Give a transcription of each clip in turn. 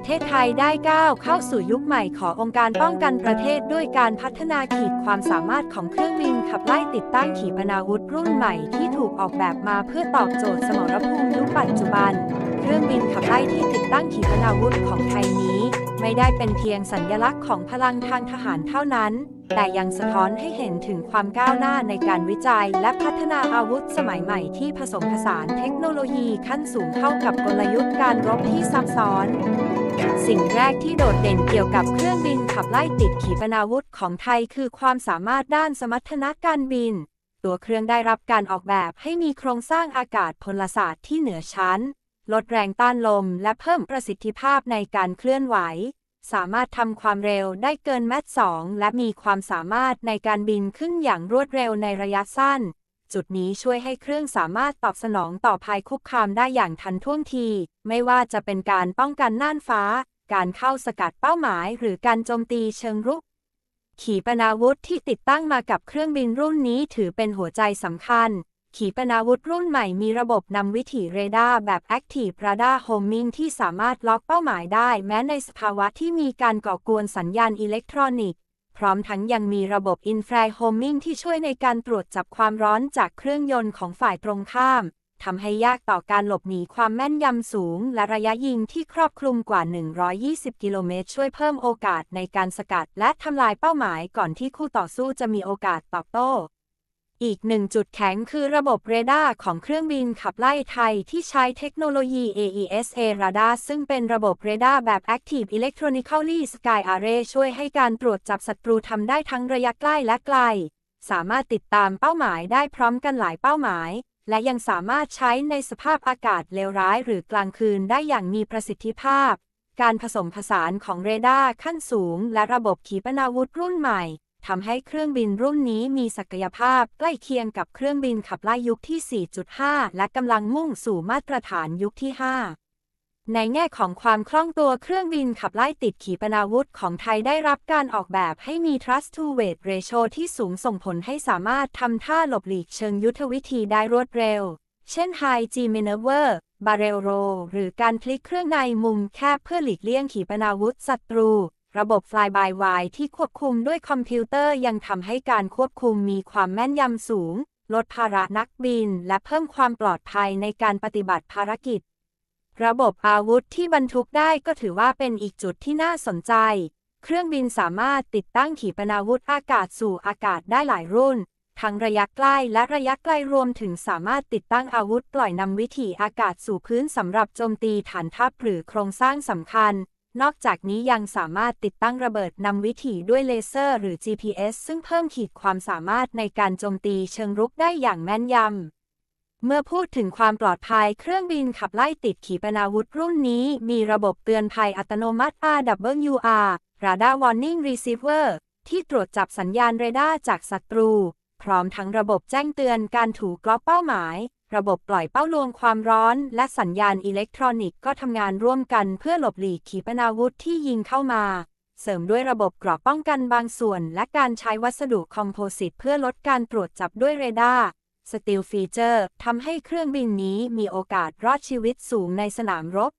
ประเทศไทยได้ก้าวเข้าสู่ยุคใหม่ขององค์การป้องกันประเทศด้วยการพัฒนาขีดความสามารถของเครื่องบินขับไล่ติดตั้งขีปนาวุธรุ่นใหม่ที่ถูกออกแบบมาเพื่อตอบโจทย์สมรภูมิยุคปัจจุบัน เครื่องบินขับไล่ที่ติดตั้งขีปนาวุธของไทยนี้ ไม่ได้เป็นเพียงสัญลักษณ์ของพลังทางทหารเท่านั้น แต่ยังสะท้อนให้เห็นถึงความก้าวหน้าในการวิจัย และพัฒนาอาวุธสมัยใหม่ที่ผสมผสานเทคโนโลยีขั้นสูงเข้ากับกลยุทธ์การรบที่ซับซ้อน สิ่งแรกที่โดดเด่นเกี่ยวกับเครื่องบินขับไล่ติดขีปนาวุธของไทยคือความสามารถด้านสมรรถนะการบิน ตัวเครื่องได้รับการออกแบบให้มีโครงสร้างอากาศพลศาสตร์ที่เหนือชั้น ลดแรงต้านลม และเพิ่มประสิทธิภาพในการเคลื่อนไหว สามารถทำความเร็วได้เกินแมตสองและมีความสามารถในการบินขึ้นอย่างรวดเร็วในระยะสั้น จุดนี้ช่วยให้เครื่องสามารถตอบสนองต่อภัยคุกคามได้อย่างทันท่วงที ไม่ว่าจะเป็นการป้องกันน่านฟ้า การเข้าสกัดเป้าหมาย หรือการโจมตีเชิงรุก ขีปนาวุธที่ติดตั้งมากับเครื่องบินรุ่นนี้ถือเป็นหัวใจสำคัญ ขีปนาวุธรุ่นใหม่มีระบบนำวิถีเรดาร์แบบ Active Radar Homing ที่สามารถล็อกเป้าหมายได้ แม้ในสภาวะที่มีการก่อกวนสัญญาณอิเล็กทรอนิกส์ พร้อมทั้งยังมีระบบ Infrared Homing ที่ช่วยในการตรวจจับความร้อนจากเครื่องยนต์ของฝ่ายตรงข้ามทำให้ยากต่อการหลบหนีความแม่นยำสูง และระยะยิงที่ครอบคลุมกว่า 120 กิโลเมตรช่วยเพิ่มโอกาสในการสกัด และทำลายเป้าหมายก่อนที่คู่ต่อสู้จะมีโอกาสตอบโต้ อีกหนึ่งจุดแข็งคือระบบเรดาร์ของเครื่องบินขับไล่ไทยที่ใช้เทคโนโลยี AESA Radar ซึ่งเป็นระบบเรดาร์แบบ Active Electronically Sky Array ช่วยให้การตรวจจับศัตรูทำได้ทั้งระยะใกล้และไกล สามารถติดตามเป้าหมายได้พร้อมกันหลายเป้าหมาย และยังสามารถใช้ในสภาพอากาศเลวร้ายหรือกลางคืนได้อย่างมีประสิทธิภาพ การผสมผสานของเรดาร์ขั้นสูง และระบบขีปนาวุธรุ่นใหม่ ทำให้เครื่องบินรุ่นนี้มีศักยภาพใกล้เคียงกับเครื่องบินขับไล่ยุคที่ 4.5 และกำลังมุ่งสู่มาตรฐานยุคที่ 5ในแง่ของความคล่องตัวเครื่องบินขับไล่ติดขีปนาวุธของไทยได้รับการออกแบบให้มี thrust to weight ratio ที่สูงส่งผลให้สามารถทำท่าหลบหลีกเชิงยุทธวิธีได้รวดเร็ว เช่น High G Maneuver Barrel Roll หรือการพลิกเครื่องในมุมแคบเพื่อหลีกเลี่ยงขีปนาวุธศัตรู ระบบ Fly by Wire ที่ควบคุมด้วยคอมพิวเตอร์ยังทำให้การควบคุมมีความแม่นยำสูง ลดภาระนักบิน และเพิ่มความปลอดภัยในการปฏิบัติภารกิจ ระบบอาวุธที่บรรทุกได้ก็ถือว่าเป็นอีกจุดที่น่าสนใจ เครื่องบินสามารถติดตั้งขีปนาวุธอากาศสู่อากาศได้หลายรุ่น ทั้งระยะใกล้และระยะไกลรวมถึงสามารถติดตั้งอาวุธปล่อยนำวิถีอากาศสู่พื้นสำหรับโจมตีฐานทัพหรือโครงสร้างสำคัญ นอกจากนี้ยังสามารถติดตั้งระเบิดนำวิถีด้วยเลเซอร์หรือ GPS ซึ่งเพิ่มขีดความสามารถในการโจมตีเชิงรุกได้อย่างแม่นยำเมื่อพูดถึงความปลอดภัยเครื่องบินขับไล่ติดขีปนาวุธรุ่นนี้ มีระบบเตือนภัยอัตโนมัติ RWR Radar Warning Receiver ที่ตรวจจับสัญญาณเรดาร์จากศัตรู พร้อมทั้งระบบแจ้งเตือนการถูกกลอกเป้าหมาย ระบบปล่อยเป้าลวงความร้อน และสัญญาณอิเล็กทรอนิกส์ก็ทำงานร่วมกันเพื่อหลบหลีกขีปนาวุธที่ยิงเข้ามา เสริมด้วยระบบกรอบป้องกันบางส่วน และการใช้วัสดุคอมโพสิตเพื่อลดการตรวจจับด้วยเรดาร์สติลฟีเจอร์ทำให้เครื่องบินนี้มีโอกาสรอดชีวิตสูงในสนามรบ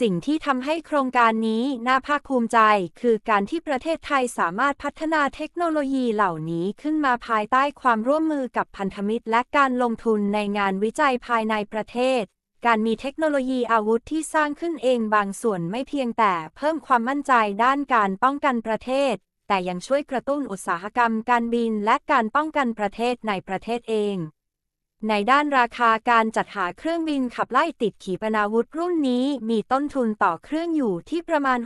สิ่งที่ทำให้โครงการนี้น่าภาคภูมิใจ คือการที่ประเทศไทยสามารถพัฒนาเทคโนโลยีเหล่านี้ขึ้นมาภายใต้ความร่วมมือกับพันธมิตร และการลงทุนในงานวิจัยภายในประเทศ การมีเทคโนโลยีอาวุธที่สร้างขึ้นเองบางส่วนไม่เพียงแต่เพิ่มความมั่นใจด้านการป้องกันประเทศ แต่ยังช่วยกระตุ้นอุตสาหกรรมการบินและการป้องกันประเทศในประเทศเอง ในด้านราคาการจัดหาเครื่องบินขับไล่ติดขีปนาวุธรุ่นนี้มีต้นทุนต่อเครื่องอยู่ที่ประมาณ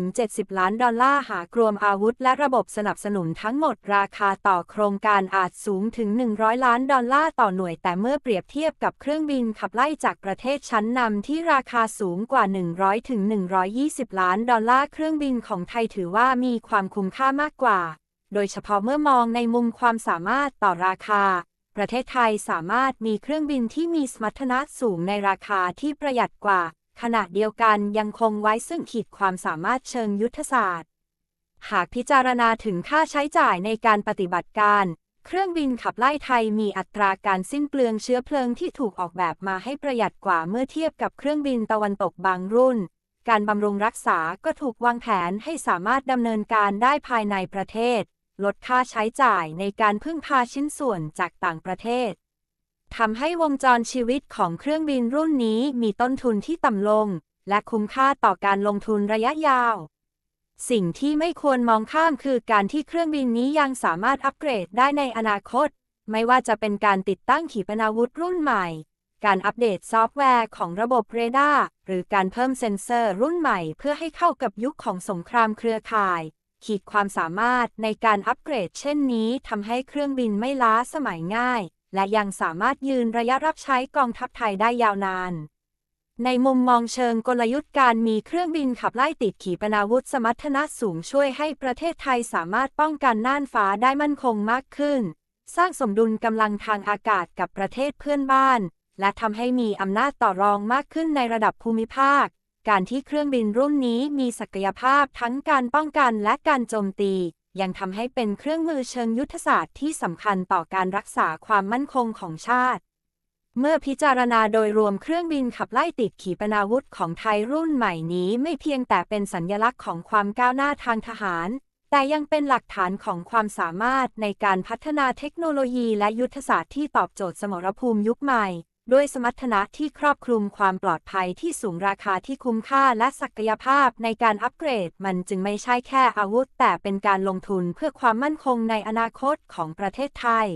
60-70 ล้านดอลลาร์หากรวมอาวุธและระบบสนับสนุนทั้งหมดราคาต่อโครงการอาจสูงถึง 100 ล้านดอลลาร์ต่อหน่วย แต่เมื่อเปรียบเทียบกับเครื่องบินขับไล่จากประเทศชั้นนำที่ราคาสูงกว่า 100-120 ล้านดอลลาร์เครื่องบินของไทยถือว่ามีความคุ้มค่ามากกว่า โดยเฉพาะเมื่อมองในมุมความสามารถต่อราคา ประเทศไทยสามารถมีเครื่องบินที่มีสมรรถนะสูงในราคาที่ประหยัดกว่า ขณะเดียวกันยังคงไว้ซึ่งขีดความสามารถเชิงยุทธศาสตร์ หากพิจารณาถึงค่าใช้จ่ายในการปฏิบัติการ เครื่องบินขับไล่ไทยมีอัตราการสิ้นเปลืองเชื้อเพลิงที่ถูกออกแบบมาให้ประหยัดกว่าเมื่อเทียบกับเครื่องบินตะวันตกบางรุ่น การบำรุงรักษาก็ถูกวางแผนให้สามารถดำเนินการได้ภายในประเทศ ลดค่าใช้จ่ายในการพึ่งพาชิ้นส่วนจากต่างประเทศทำให้วงจรชีวิตของเครื่องบินรุ่นนี้มีต้นทุนที่ต่ำลง และคุ้มค่าต่อการลงทุนระยะยาว สิ่งที่ไม่ควรมองข้ามคือการที่เครื่องบินนี้ยังสามารถอัปเกรดได้ในอนาคต ไม่ว่าจะเป็นการติดตั้งขีปนาวุธรุ่นใหม่ การอัปเดตซอฟต์แวร์ของระบบเรดาร์หรือการเพิ่มเซ็นเซอร์รุ่นใหม่เพื่อให้เข้ากับยุคของสงครามเครือข่าย ขีดความสามารถในการอัปเกรดเช่นนี้ทำให้เครื่องบินไม่ล้าสมัยง่าย และยังสามารถยืนระยะรับใช้กองทัพไทยได้ยาวนาน ในมุมมองเชิงกลยุทธ์การมีเครื่องบินขับไล่ติดขีปนาวุธสมรรถนะสูงช่วยให้ประเทศไทยสามารถป้องกันน่านฟ้าได้มั่นคงมากขึ้น สร้างสมดุลกำลังทางอากาศกับประเทศเพื่อนบ้าน และทำให้มีอำนาจต่อรองมากขึ้นในระดับภูมิภาค การที่เครื่องบินรุ่นนี้มีศักยภาพทั้งการป้องกันและการโจมตี ยังทำให้เป็นเครื่องมือเชิงยุทธศาสตร์ที่สำคัญต่อการรักษาความมั่นคงของชาติ เมื่อพิจารณาโดยรวมเครื่องบินขับไล่ติดขีปนาวุธของไทยรุ่นใหม่นี้ไม่เพียงแต่เป็นสัญลักษณ์ของความก้าวหน้าทางทหาร แต่ยังเป็นหลักฐานของความสามารถในการพัฒนาเทคโนโลยีและยุทธศาสตร์ที่ตอบโจทย์สมรภูมิยุคใหม่ ด้วยสมรรถนะที่ครอบคลุมความปลอดภัยที่สูงราคาที่คุ้มค่าและศักยภาพในการอัปเกรด มันจึงไม่ใช่แค่อาวุธ แต่เป็นการลงทุนเพื่อความมั่นคงในอนาคตของประเทศไทย